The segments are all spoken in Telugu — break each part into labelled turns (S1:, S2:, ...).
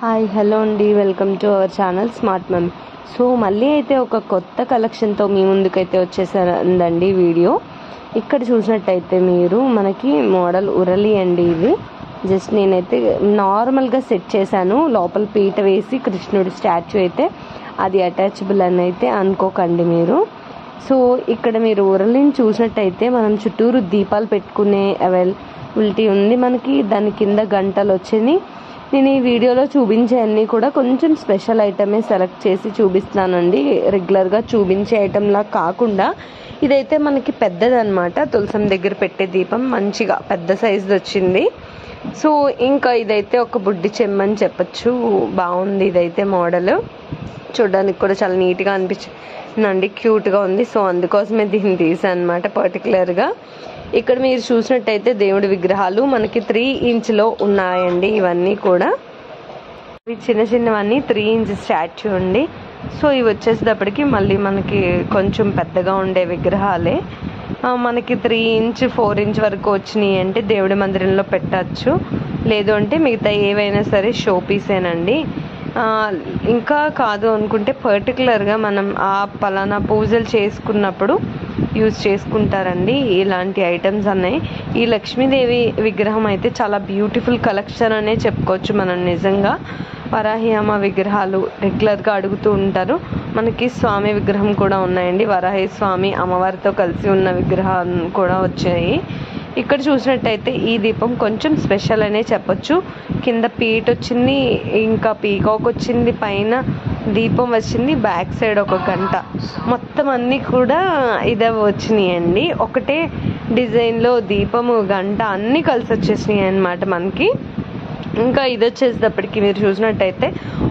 S1: హాయ్ హలో అండి. Welcome to our channel smart mom. So మళ్ళీ అయితే ఒక కొత్త కలెక్షన్తో మీ ముందుకైతే వచ్చేసారండి వీడియో. ఇక్కడ చూసినట్టయితే మీరు మనకి మోడల్ ఉరలి అండి ఇది. జస్ట్ నేనైతే నార్మల్గా సెట్ చేశాను. లోపల పీట వేసి కృష్ణుడి స్టాచ్యూ అయితే అది అటాచబుల్ అని అయితే అనుకోకండి మీరు. సో ఇక్కడ మీరు ఉరలిని చూసినట్టయితే మనం చుట్టూరు దీపాలు పెట్టుకునే అవైలబిలిటీ ఉంది. మనకి దాని కింద గంటలు వచ్చినాయి నేను ఈ వీడియోలో చూపించే అన్నీ కూడా కొంచెం స్పెషల్ ఐటమే సెలెక్ట్ చేసి చూపిస్తానండి రెగ్యులర్గా చూపించే ఐటెంలా కాకుండా ఇదైతే మనకి పెద్దదనమాట తులసం దగ్గర పెట్టే దీపం మంచిగా పెద్ద సైజు వచ్చింది. సో ఇంకా ఇదైతే ఒక బుడ్డి చెమ్మని చెప్పచ్చు. బాగుంది ఇదైతే మోడల్. చూడడానికి కూడా చాలా నీట్గా అనిపించిందండి. క్యూట్గా ఉంది. సో అందుకోసమే దీన్ని తీసాను అనమాట పర్టికులర్గా ఇక్కడ మీరు చూసినట్టయితే దేవుడి విగ్రహాలు మనకి త్రీ ఇంచ్లో ఉన్నాయండి. ఇవన్నీ కూడా. ఇవి చిన్న చిన్నవన్నీ త్రీ ఇంచ్ స్టాచ్యూ అండి. సో ఇవి వచ్చేసేటప్పటికి మళ్ళీ మనకి కొంచెం పెద్దగా ఉండే విగ్రహాలే. మనకి త్రీ ఇంచ్ ఫోర్ ఇంచ్ వరకు వచ్చినాయి అంటే దేవుడి మందిరంలో పెట్టచ్చు. లేదు అంటే మిగతా ఏవైనా సరే షో పీసేనండి ఇంకా కాదు అనుకుంటే పర్టికులర్గా మనం ఆ పలానా పూజలు చేసుకున్నప్పుడు యూజ్ చేసుకుంటారండి ఇలాంటి ఐటమ్స్ అన్నాయి ఈ లక్ష్మీదేవి విగ్రహం అయితే చాలా బ్యూటిఫుల్ కలెక్షన్ అనే చెప్పుకోవచ్చు మనం నిజంగా. వరాహి అమ్మ విగ్రహాలు రెగ్యులర్గా అడుగుతూ ఉంటారు. మనకి స్వామి విగ్రహం కూడా ఉన్నాయండి. వరాహి స్వామి అమ్మవారితో కలిసి ఉన్న విగ్రహం కూడా వచ్చాయి. ఇక్కడ చూసినట్టయితే ఈ దీపం కొంచెం స్పెషల్ అనే చెప్పొచ్చు. కింద పీట్ వచ్చింది ఇంకా పీకాక్ వచ్చింది పైన దీపం వచ్చింది బ్యాక్ సైడ్ ఒక గంట. మొత్తం అన్నీ కూడా ఇదే వచ్చినాయండి. ఒకటే డిజైన్లో దీపము గంట అన్నీ కలిసి వచ్చేసినాయి అన్నమాట మనకి. ఇంకా ఇది వచ్చేసేటప్పటికి మీరు చూసినట్టయితే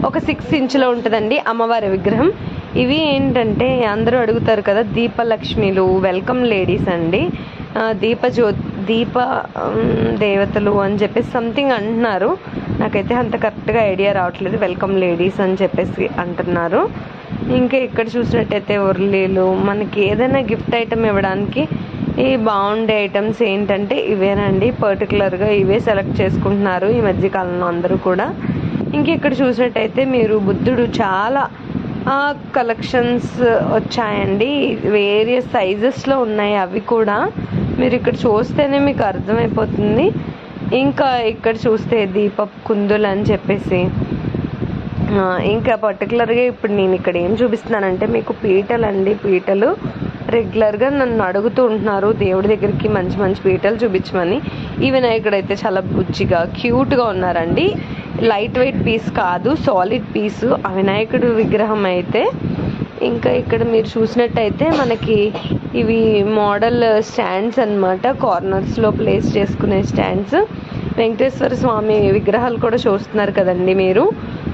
S1: ఒక సిక్స్ ఇంచులో ఉంటుందండి అమ్మవారి విగ్రహం. ఇవి ఏంటంటే అందరూ అడుగుతారు కదా దీపలక్ష్మిలు వెల్కమ్ లేడీస్ అండి. దీపజ్యోతి దీప దేవతలు అని చెప్పేసి సంథింగ్ అంటున్నారు. నాకైతే అంత కరెక్ట్గా ఐడియా రావట్లేదు. వెల్కమ్ లేడీస్ అని చెప్పేసి అంటున్నారు. ఇంకా ఇక్కడ చూసినట్టయితే ఉర్లీలు. మనకి ఏదైనా గిఫ్ట్ ఐటమ్ ఇవ్వడానికి ఈ బాగుండే ఐటమ్స్ ఏంటంటే ఇవేనండి. పర్టికులర్గా ఇవే సెలెక్ట్ చేసుకుంటున్నారు ఈ మధ్యకాలంలో అందరూ కూడా. ఇంక ఇక్కడ చూసినట్టయితే మీరు బుద్ధుడు చాలా కలెక్షన్స్ వచ్చాయండి. వేరియస్ సైజెస్లో ఉన్నాయి అవి కూడా. మీరు ఇక్కడ చూస్తేనే మీకు అర్థమైపోతుంది. ఇంకా ఇక్కడ చూస్తే దీపపు కుందులు అని చెప్పేసి. ఇంకా పర్టికులర్గా ఇప్పుడు నేను ఇక్కడ ఏం చూపిస్తున్నానంటే మీకు పీటలు అండి పీటలు రెగ్యులర్గా నన్ను అడుగుతూ ఉంటున్నారు. దేవుడి దగ్గరికి మంచి మంచి పీటలు చూపించమని. ఈ వినాయకుడైతే చాలా బుజ్జిగా క్యూట్గా ఉన్నారండి. లైట్ వెయిట్ పీస్ కాదు సాలిడ్ పీసు ఆ వినాయకుడు విగ్రహం అయితే ఇంకా ఇక్కడ మీరు చూసినట్టయితే మనకి ఇవి మోడల్ స్టాండ్స్ అన్నమాట. కార్నర్స్లో ప్లేస్ చేసుకునే స్టాండ్స్ వెంకటేశ్వర స్వామి విగ్రహాలు కూడా చూస్తున్నారు కదండి మీరు.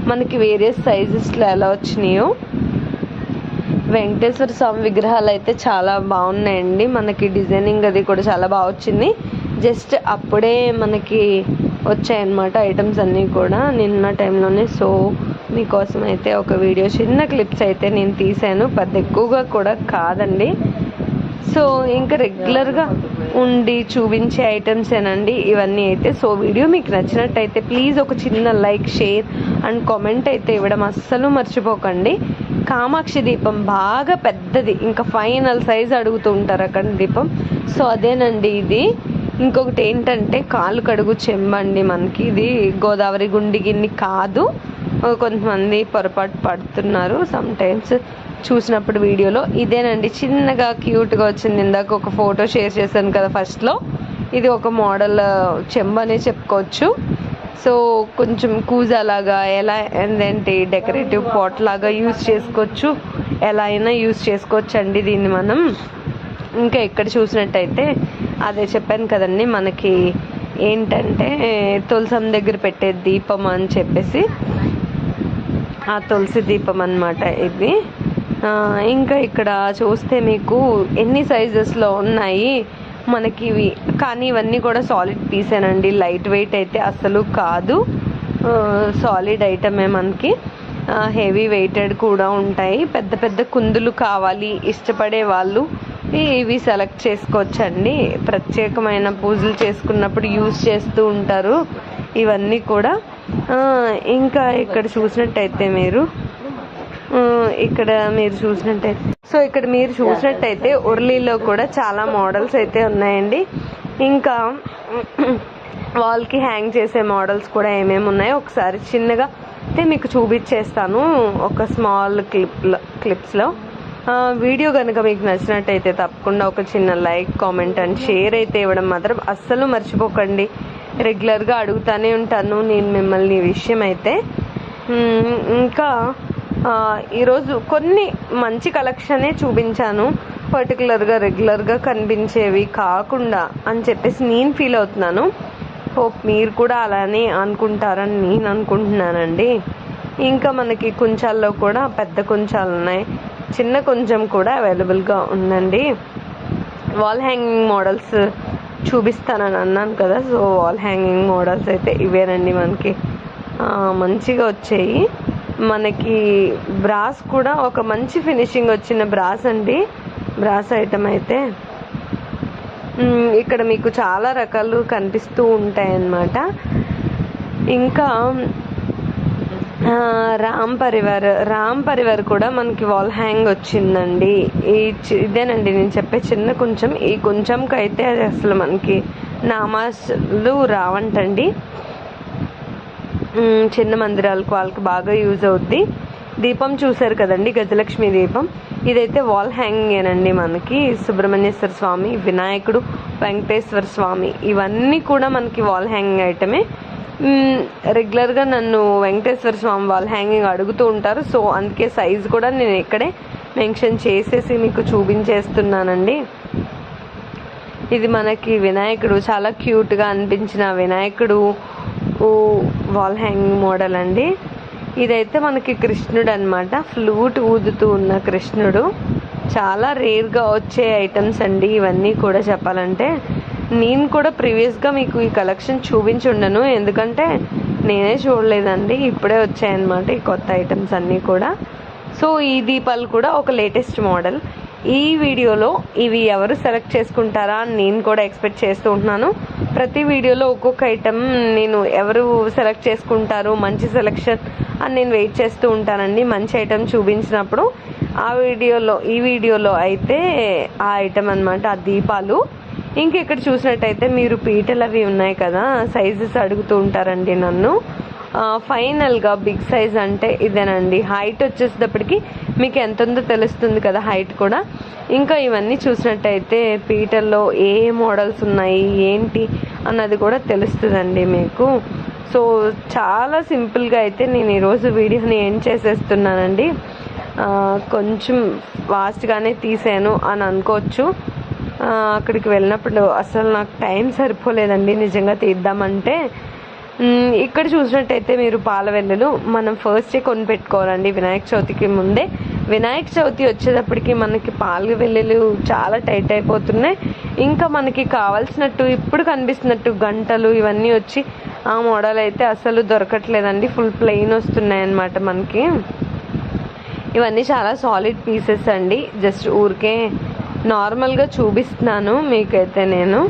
S1: మనకి వేరియస్ సైజెస్లో ఎలా వచ్చినాయో. వెంకటేశ్వర స్వామి విగ్రహాలు అయితే చాలా బాగున్నాయండి. మనకి డిజైనింగ్ అది కూడా చాలా బాగా వచ్చింది. జస్ట్ అప్పుడే మనకి వచ్చాయన్నమాట ఐటమ్స్ అన్నీ కూడా. నిన్న టైంలోనే సో మీకోసం అయితే ఒక వీడియో చిన్న క్లిప్స్ అయితే నేను తీసాను పెద్ద ఎక్కువగా కూడా కాదండి. సో ఇంకా రెగ్యులర్గా ఉండి చూపించే ఐటమ్స్ ఏనండి ఇవన్నీ అయితే. సో వీడియో మీకు నచ్చినట్టయితే ప్లీజ్ ఒక చిన్న లైక్ షేర్ అండ్ కామెంట్ అయితే ఇవ్వడం అస్సలు మర్చిపోకండి. కామాక్షి దీపం బాగా పెద్దది. ఇంకా ఫైనల్ సైజ్ అడుగుతూ ఉంటారు అక్కడ దీపం. సో అదేనండి ఇది. ఇంకొకటి ఏంటంటే కాలు కడుగు చెంబండి మనకి. ఇది గోదావరి గుండి గిన్ని కాదు. కొంతమంది పొరపాటు పడుతున్నారు. సమ్ టైమ్స్ చూసినప్పుడు వీడియోలో ఇదేనండి చిన్నగా క్యూట్గా వచ్చింది. ఇందాక ఒక ఫోటో షేర్ చేశాను కదా ఫస్ట్లో ఇది ఒక మోడల్ uh, చెంబనే చెప్పుకోవచ్చు. సో కొంచెం కూజా లాగా ఎలా ఏంటంటే డెకరేటివ్ పాట్ లాగా యూస్ చేసుకోవచ్చు. ఎలా అయినా యూస్ చేసుకోవచ్చు అండి దీన్ని మనం. ఇంకా ఇక్కడ చూసినట్టయితే అదే చెప్పాను కదండి మనకి ఏంటంటే తులసం దగ్గర పెట్టే దీపం అని చెప్పేసి ఆ తులసి దీపం అన్నమాట ఇది. ఇంకా ఇక్కడ చూస్తే మీకు ఎన్ని సైజెస్లో ఉన్నాయి. మనకి ఇవి కానీ ఇవన్నీ కూడా సాలిడ్ పీసేనండి లైట్ వెయిట్ అయితే అసలు కాదు. సాలిడ్ ఐటమే మనకి. హెవీ వెయిటెడ్ కూడా ఉంటాయి. పెద్ద పెద్ద కుందులు కావాలి ఇష్టపడే వాళ్ళు ఇవి సెలెక్ట్ చేసుకోవచ్చండి. ప్రత్యేకమైన పూజలు చేసుకున్నప్పుడు యూజ్ చేస్తూ ఉంటారు. ఇవన్నీ కూడా ఇంకా ఇక్కడ చూసినట్టయితే మీరు ఇక్కడ మీరు చూసినట్టయితే సో ఇక్కడ మీరు చూసినట్టయితే ఉర్లీలో కూడా చాలా మోడల్స్ అయితే ఉన్నాయండి. ఇంకా వాల్కి హ్యాంగ్ చేసే మోడల్స్ కూడా ఏమేమి ఉన్నాయో ఒకసారి చిన్నగా అయితే మీకు చూపించేస్తాను ఒక స్మాల్ క్లిప్ క్లిప్స్లో. వీడియో కనుక మీకు నచ్చినట్టయితే తప్పకుండా ఒక చిన్న లైక్ కామెంట్ అండ్ షేర్ అయితే ఇవ్వడం మాత్రం అస్సలు మర్చిపోకండి. రెగ్యులర్గా అడుగుతానే ఉంటాను నేను మిమ్మల్ని విషయం అయితే. ఇంకా ఈరోజు కొన్ని మంచి కలెక్షనే చూపించాను. పర్టికులర్గా రెగ్యులర్గా కనిపించేవి కాకుండా అని చెప్పేసి నేను ఫీల్ అవుతున్నాను. హోప్ మీరు కూడా అలానే అనుకుంటారని నేను అనుకుంటున్నానండి. ఇంకా మనకి కుంచాల్లో కూడా పెద్ద కుంచాలు ఉన్నాయి. చిన్న కొంచెం కూడా అవైలబుల్గా ఉందండి. వాల్ హ్యాంగింగ్ మోడల్స్ చూపిస్తానని అన్నాను కదా సో వాల్ హ్యాంగింగ్ మోడల్స్ అయితే ఇవేనండి మనకి. మంచిగా వచ్చాయి. మనకి బ్రాస్ కూడా ఒక మంచి ఫినిషింగ్ వచ్చిన బ్రాస్ అండి. బ్రాస్ ఐటమ్ అయితే. ఇక్కడ మీకు చాలా రకాలు కనిపిస్తూ ఉంటాయన్నమాట. ఇంకా రామ్ పరివార్ రామ్ పరివార్ కూడా మనకి వాల్ హ్యాంగ్ వచ్చిందండి. ఈ చి- ఇదేనండి నేను చెప్పే చిన్న కొంచెం. ఈ కొంచెంకి అయితే అది అసలు మనకి నామాలు రావంటండి. చిన్న మందిరాలకు వాళ్ళకి బాగా యూజ్ అవుద్ది. దీపం చూశారు కదండి గజలక్ష్మి దీపం. ఇదైతే వాల్ హ్యాంగింగేనండి మనకి. సుబ్రహ్మణ్యేశ్వర స్వామి వినాయకుడు వెంకటేశ్వర స్వామి. ఇవన్నీ కూడా మనకి వాల్ హ్యాంగింగ్ ఐటమే రెగ్యులర్గా నన్ను వెంకటేశ్వర స్వామి వాల్ హ్యాంగింగ్ అడుగుతూ ఉంటారు. సో అందుకే సైజ్ కూడా నేను ఇక్కడే మెన్షన్ చేసేసి మీకు చూపించేస్తున్నానండి. ఇది మనకి వినాయకుడు చాలా క్యూట్గా అనిపించిన వినాయకుడు వాల్ హ్యాంగింగ్ మోడల్ అండి. ఇదైతే మనకి కృష్ణుడు అనమాట ఫ్లూట్ ఊదుతూ ఉన్న కృష్ణుడు. చాలా రేర్గా వచ్చే ఐటమ్స్ అండి. ఇవన్నీ కూడా చెప్పాలంటే. నేను కూడా ప్రీవియస్గా మీకు ఈ కలెక్షన్ చూపించి ఉండను ఎందుకంటే నేనే చూడలేదండి. ఇప్పుడే వచ్చాయన్నమాట ఈ కొత్త ఐటమ్స్ అన్నీ కూడా. సో ఈ దీపాలు కూడా ఒక లేటెస్ట్ మోడల్. ఈ వీడియోలో ఇవి ఎవరు సెలెక్ట్ చేసుకుంటారా అని నేను కూడా ఎక్స్పెక్ట్ చేస్తూ ఉంటున్నాను. ప్రతి వీడియోలో ఒక్కొక్క ఐటమ్ నేను ఎవరు సెలెక్ట్ చేసుకుంటారు మంచి సెలెక్షన్ అని నేను వెయిట్ చేస్తూ ఉంటానండి. మంచి ఐటమ్ చూపించినప్పుడు ఆ వీడియోలో ఈ వీడియోలో అయితే ఆ ఐటమ్ అనమాట ఆ దీపాలు. ఇంక ఇక్కడ చూసినట్టయితే మీరు పీటలు అవి ఉన్నాయి కదా సైజెస్ అడుగుతూ ఉంటారండి నన్ను. ఫైనల్గా బిగ్ సైజ్ అంటే ఇదేనండి. హైట్ వచ్చేసేటప్పటికి మీకు ఎంత ఉందో తెలుస్తుంది కదా హైట్ కూడా. ఇంకా ఇవన్నీ చూసినట్టయితే పీటల్లో ఏ మోడల్స్ ఉన్నాయి ఏంటి అన్నది కూడా తెలుస్తుందండి మీకు. సో చాలా సింపుల్గా అయితే నేను ఈరోజు వీడియోని ఎండ్ చేసేస్తున్నానండి. కొంచెం ఫాస్ట్గానే తీసాను అని అనుకోవచ్చు. అక్కడికి వెళ్ళినప్పుడు అసలు నాకు టైం సరిపోలేదండి నిజంగా తీద్దామంటే. ఇక్కడ చూసినట్టయితే మీరు పాల వెల్లులు మనం ఫస్టే కొని పెట్టుకోవాలండి వినాయక చవితికి ముందే. వినాయక చవితి వచ్చేటప్పటికి మనకి పాల వెల్లులు చాలా టైట్ అయిపోతున్నాయి. ఇంకా మనకి కావాల్సినట్టు ఇప్పుడు కనిపిస్తున్నట్టు గంటలు ఇవన్నీ వచ్చి ఆ మోడల్ అయితే అసలు దొరకట్లేదండి ఫుల్ ప్లెయిన్ వస్తున్నాయి అన్నమాట మనకి. ఇవన్నీ చాలా సాలిడ్ పీసెస్ అండి జస్ట్ ఊరికే నార్మల్గా చూపిస్తున్నాను మీకైతే నేను.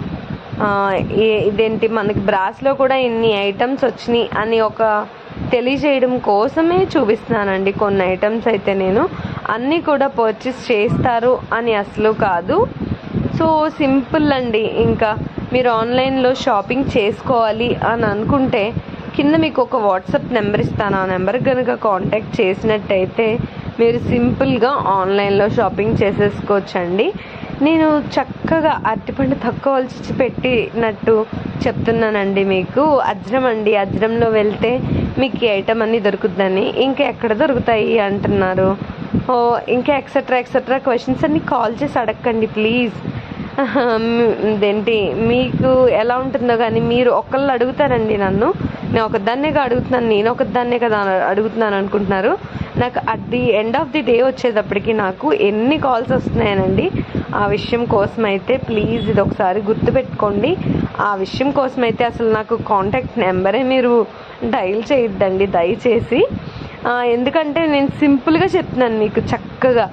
S1: ఏ- ఇదేంటి మనకి బ్రాస్లో కూడా ఇన్ని ఐటమ్స్ వచ్చినాయి అని ఒక తెలియజేయడం కోసమే చూపిస్తున్నానండి కొన్ని ఐటమ్స్ అయితే నేను. అన్నీ కూడా పర్చేస్ చేస్తారు అని అసలు కాదు. సో సింపుల్ అండి. ఇంకా మీరు ఆన్లైన్లో షాపింగ్ చేసుకోవాలి అని అనుకుంటే కింద మీకు ఒక వాట్సాప్ నెంబర్ ఇస్తాను. ఆ నెంబర్ కనుక కాంటాక్ట్ చేసినట్టయితే మీరు సింపుల్గా ఆన్లైన్లో షాపింగ్ చేసేసుకోవచ్చండి. నేను చక్కగా అరటిపండు తక్కువ వలిచి పెట్టినట్టు చెప్తున్నానండి మీకు. అజ్రం అండి అజ్రంలో వెళ్తే మీకు ఈ ఐటమ్ అన్నీ దొరుకుద్దని. ఇంకా ఎక్కడ దొరుకుతాయి అంటున్నారు? ఓ ఇంకా ఎక్సెట్రా ఎక్సెట్రా క్వశ్చన్స్ అన్ని కాల్ చేసి అడగండి ప్లీజ్ ఇదేంటి? మీకు ఎలా ఉంటుందో కానీ మీరు ఒకళ్ళు అడుగుతారండి నన్ను. నేను ఒకదాన్నేగా అడుగుతున్నాను నేను ఒకదాన్నే కదా అడుగుతున్నాను అనుకుంటున్నారు. నాకు at the end of the day వచ్చేటప్పటికి నాకు ఎన్ని కాల్స్ వస్తున్నాయనండి ఆ విషయం కోసం అయితే ప్లీజ్ ఇది ఒకసారి గుర్తుపెట్టుకోండి. ఆ విషయం కోసం అయితే అసలు నాకు కాంటాక్ట్ నెంబరే మీరు డైల్ చేయొద్దండి దయచేసి. ఎందుకంటే నేను సింపుల్గా చెప్తున్నాను మీకు చక్కగా.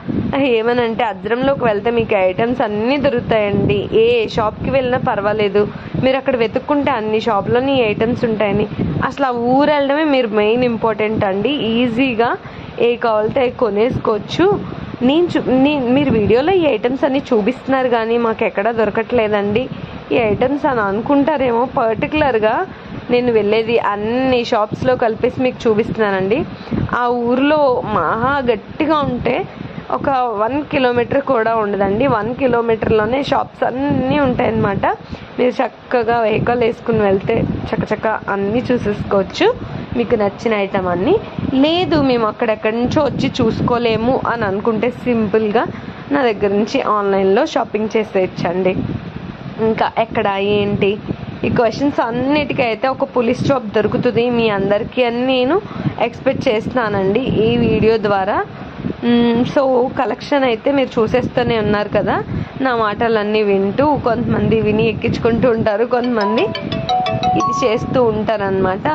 S1: ఏమనంటే అద్రంలోకి వెళ్తే మీకు ఐటమ్స్ అన్నీ దొరుకుతాయండి. ఏ షాప్కి వెళ్ళినా పర్వాలేదు. మీరు అక్కడ వెతుక్కుంటే అన్ని షాప్లోని ఈ ఐటమ్స్ ఉంటాయని. అసలు ఆ ఊరు వెళ్ళడమే మీరు మెయిన్ ఇంపార్టెంట్ అండి. ఈజీగా ఏ కావాలితే కొనేసుకోవచ్చు. నేను చూ మీరు వీడియోలో ఈ ఐటమ్స్ అన్నీ చూపిస్తున్నారు కానీ మాకు ఎక్కడ దొరకట్లేదండి. ఈ ఐటమ్స్ అని అనుకుంటారేమో పర్టికులర్గా నేను వెళ్ళేది అన్ని షాప్స్లో కలిపేసి మీకు చూపిస్తున్నానండి. ఆ ఊర్లో మహా గట్టిగా ఉంటే ఒక వన్ కిలోమీటర్ కూడా ఉండదండి. వన్ కిలోమీటర్లోనే షాప్స్ అన్నీ ఉంటాయన్నమాట. మీరు చక్కగా వెహికల్ వేసుకుని వెళ్తే చక్కచక్క అన్నీ చూసేసుకోవచ్చు. మీకు నచ్చిన ఐటమ్ అన్నీ. లేదు మేము అక్కడెక్కడి నుంచో వచ్చి చూసుకోలేము అని అనుకుంటే సింపుల్గా నా దగ్గర నుంచి ఆన్లైన్లో షాపింగ్ చేసేయచ్చండి. ఇంకా ఎక్కడ ఏంటి? ఈ క్వశ్చన్స్ అన్నిటికీ అయితే ఒక పోలీస్ జాబ్ దొరుకుతుంది. మీ అందరికీ అని నేను ఎక్స్పెక్ట్ చేస్తున్నానండి. ఈ వీడియో ద్వారా సో కలెక్షన్ అయితే మీరు చూసేస్తూనే ఉన్నారు కదా. నా మాటలన్నీ వింటూ కొంతమంది విని ఎక్కించుకుంటూ ఉంటారు కొంతమంది ఇది చేస్తూ ఉంటారనమాట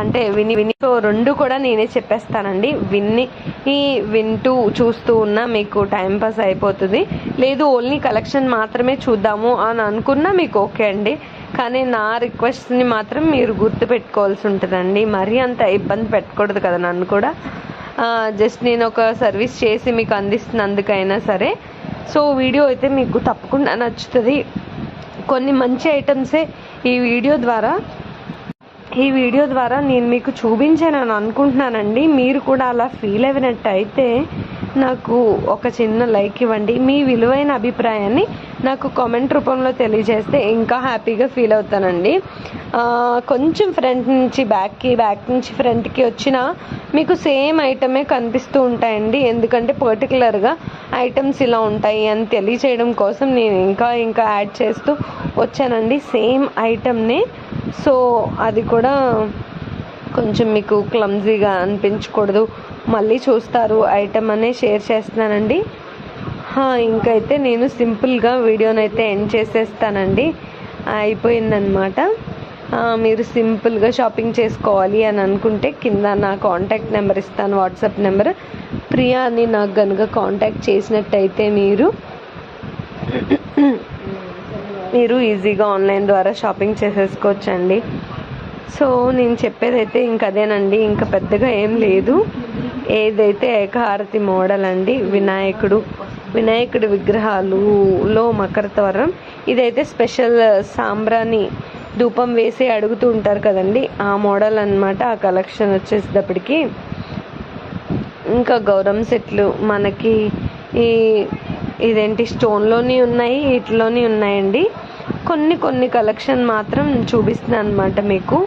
S1: అంటే విని విని. సో రెండు కూడా నేనే చెప్పేస్తానండి. విన్ని ఈ వింటూ చూస్తూ ఉన్నా మీకు టైం పాస్ అయిపోతుంది. లేదు ఓన్లీ కలెక్షన్ మాత్రమే చూద్దాము అని అనుకున్నా మీకు ఓకే అండి. కానీ నా రిక్వెస్ట్ని మాత్రం మీరు గుర్తు పెట్టుకోవాల్సి ఉంటుందండి. మరీ అంత ఇబ్బంది పెట్టకూడదు కదా నన్ను కూడా. జస్ట్ నేను ఒక సర్వీస్ చేసి మీకు అందిస్తున్నందుకైనా సరే. సో వీడియో అయితే మీకు తప్పకుండా నచ్చుతుంది. కొన్ని మంచి ఐటమ్సే ఈ వీడియో ద్వారా. ఈ వీడియో ద్వారా నేను మీకు చూపించానని అనుకుంటున్నానండి. మీరు కూడా అలా ఫీల్ అయినట్టయితే నాకు ఒక చిన్న లైక్ ఇవ్వండి. మీ విలువైన అభిప్రాయాన్ని నాకు కామెంట్ రూపంలో తెలియజేస్తే ఇంకా హ్యాపీగా ఫీల్ అవుతానండి. కొంచెం ఫ్రంట్ నుంచి బ్యాక్కి బ్యాక్ నుంచి ఫ్రంట్కి వచ్చిన మీకు సేమ్ ఐటమే కనిపిస్తూ ఉంటాయండి. ఎందుకంటే పర్టికులర్గా ఐటమ్స్ ఇలా ఉంటాయి అని తెలియచేయడం కోసం నేను ఇంకా ఇంకా యాడ్ చేస్తూ వచ్చానండి. సేమ్ ఐటమ్నే సో అది కూడా కొంచెం మీకు క్లమ్జీగా అనిపించకూడదు. మళ్ళీ చూస్తారు ఐటమ్ అనే షేర్ చేస్తున్నానండి. ఇంకైతే నేను సింపుల్గా వీడియోనైతే ఎండ్ చేసేస్తానండి. అయిపోయిందనమాట మీరు సింపుల్గా షాపింగ్ చేసుకోవాలి అని అనుకుంటే కింద నా కాంటాక్ట్ నెంబర్ ఇస్తాను వాట్సాప్ నెంబర్ ప్రియా అని నాకు కనుక కాంటాక్ట్ చేసినట్టయితే మీరు మీరు ఈజీగా ఆన్లైన్ ద్వారా షాపింగ్ చేసేసుకోవచ్చండి. సో నేను చెప్పేదైతే ఇంక అదేనండి. ఇంకా పెద్దగా ఏం లేదు. ఏదైతే ఏకహారతి మోడల్ అండి వినాయకుడు వినాయకుడి విగ్రహాలులో మకర త్వరం ఇదైతే స్పెషల్ సాంబ్రాణి ధూపం వేసి అడుగుతూ ఉంటారు కదండి ఆ మోడల్ అన్నమాట ఆ కలెక్షన్ వచ్చేసేటప్పటికి. ఇంకా గౌరవం సెట్లు మనకి ఈ ఇదేంటి స్టోన్లోని ఉన్నాయి వీటిలోని ఉన్నాయండి. కొన్ని కొన్ని కలెక్షన్ మాత్రం చూపిస్తున్నాను అనమాట మీకు.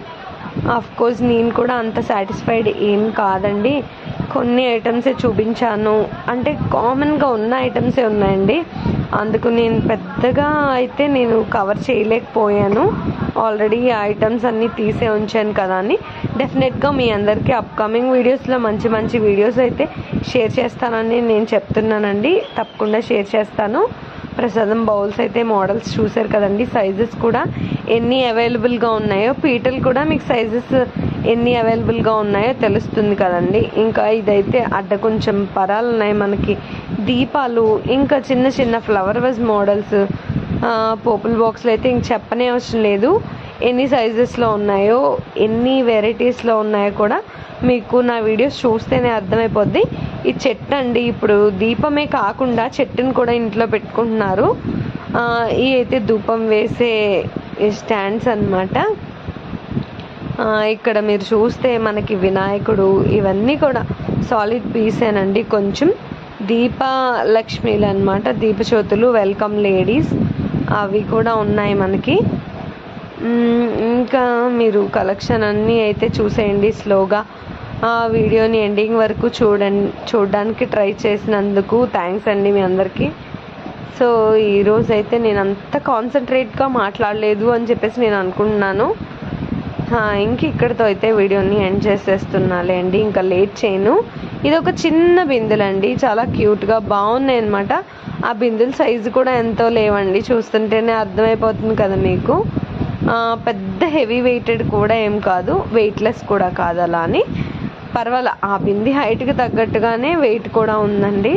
S1: కోర్స్ నేను కూడా అంత సాటిస్ఫైడ్ ఏం కాదండి. కొన్ని ఐటమ్సే చూపించాను. అంటే కామన్గా ఉన్న ఐటమ్సే ఉన్నాయండి. అందుకు నేను పెద్దగా అయితే నేను కవర్ చేయలేకపోయాను. ఆల్రెడీ ఐటమ్స్ అన్నీ తీసే ఉంచాను కదా అని. డెఫినెట్గా మీ అందరికీ అప్కమింగ్ వీడియోస్లో మంచి మంచి వీడియోస్ అయితే షేర్ చేస్తానని నేను చెప్తున్నానండి. తప్పకుండా షేర్ చేస్తాను. ప్రసాదం బౌల్స్ అయితే మోడల్స్ చూసారు కదండి సైజెస్ కూడా ఎన్ని అవైలబుల్గా ఉన్నాయో పీటలు కూడా మీకు సైజెస్ ఎన్ని అవైలబుల్గా ఉన్నాయో తెలుస్తుంది కదండి. ఇంకా ఇదైతే అడ్డ కొంచెం పరాలు ఉన్నాయి మనకి. దీపాలు ఇంకా చిన్న చిన్న ఫ్లవర్ వైజ్ మోడల్స్ పోపుల్ బాక్స్లు అయితే ఇంక చెప్పనే అవసరం లేదు. ఎన్ని సైజెస్లో ఉన్నాయో ఎన్ని వెరైటీస్లో ఉన్నాయో కూడా మీకు నా వీడియోస్ చూస్తేనే అర్థమైపోద్ది. ఈ చెట్టు అండి ఇప్పుడు దీపమే కాకుండా చెట్టుని కూడా ఇంట్లో పెట్టుకుంటున్నారు. ఈ అయితే ధూపం వేసే స్టాండ్స్ అన్నమాట. ఇక్కడ మీరు చూస్తే మనకి వినాయకుడు ఇవన్నీ కూడా సాలిడ్ పీసేనండి కొంచెం. దీప లక్ష్మీలు అనమాట దీపజ్యోతులు వెల్కమ్ లేడీస్ అవి కూడా ఉన్నాయి మనకి. ఇంకా మీరు కలెక్షన్ అన్నీ అయితే చూసేయండి స్లోగా. ఆ వీడియోని ఎండింగ్ వరకు చూడండి చూడడానికి ట్రై చేసినందుకు థ్యాంక్స్ అండి మీ అందరికీ. సో ఈరోజు అయితే నేను అంత కాన్సన్ట్రేట్గా మాట్లాడలేదు అని చెప్పేసి నేను అనుకుంటున్నాను. ఇంక ఇక్కడితో అయితే వీడియోని ఎండ్ చేసేస్తున్నాలేండి ఇంకా లేట్ చేయను. ఇది ఒక చిన్న బిందులండి. చాలా క్యూట్గా బాగున్నాయి అనమాట ఆ బిందుల సైజు కూడా ఎంతో లేవండి. చూస్తుంటేనే అర్థమైపోతుంది కదా మీకు. పెద్ద హెవీ వెయిటెడ్ కూడా ఏం కాదు వెయిట్లెస్ కూడా కాదు అలా అని. పర్వాలే ఆ బింది హైట్కి తగ్గట్టుగానే వెయిట్ కూడా ఉందండి.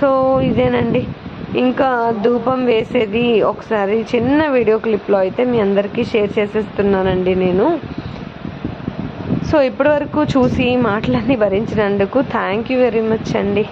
S1: సో ఇదేనండి. ఇంకా ధూపం వేసేది ఒకసారి చిన్న వీడియో క్లిప్లో అయితే మీ అందరికీ షేర్ చేసేస్తున్నానండి నేను. సో ఇప్పటి వరకు చూసి మాటలన్నీ భరించినందుకు థ్యాంక్ యూ వెరీ మచ్ అండి.